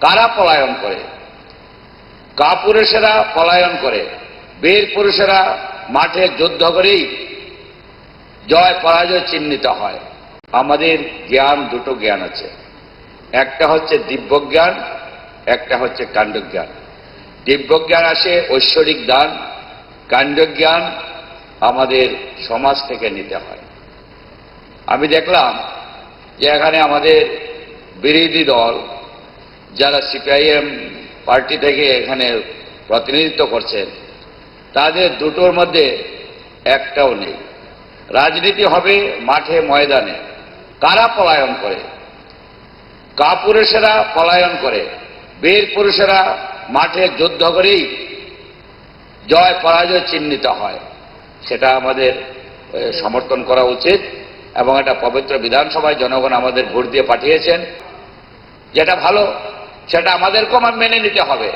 কারা পলায়ন করে? কা পুরুষেরা পলায়ন করে, বীর পুরুষেরা মাঠে যুদ্ধ করেই জয় পরাজয় চিহ্নিত হয়। আমাদের জ্ঞান দুটো জ্ঞান আছে। একটা হচ্ছে দিব্যজ্ঞান, একটা হচ্ছে কাণ্ডজ্ঞান। দিব্যজ্ঞান আসে ঐশ্বরিক দান, কাণ্ডজ্ঞান আমাদের সমাজ থেকে নিতে হয়। আমি দেখলাম যে এখানে আমাদের বিরোধী দল যারা সিপিআইএম পার্টি থেকে এখানে প্রতিনিধিত্ব করছেন, তাদের দুটোর মধ্যে একটাও নেই। রাজনীতি হবে মাঠে ময়দানে। কারা পলায়ন করে? কা পুরুষেরা পলায়ন করে। বীর পুরুষেরা মাঠে যুদ্ধ করেই জয় পরাজয় চিহ্নিত হয়। সেটা আমাদের সমর্থন করা উচিত এবং এটা পবিত্র বিধানসভায় জনগণ আমাদের ভোট দিয়ে পাঠিয়েছেন। যেটা ভালো সেটা আমাদেরকে আমাদেরকেও মেনে নিতে হবে।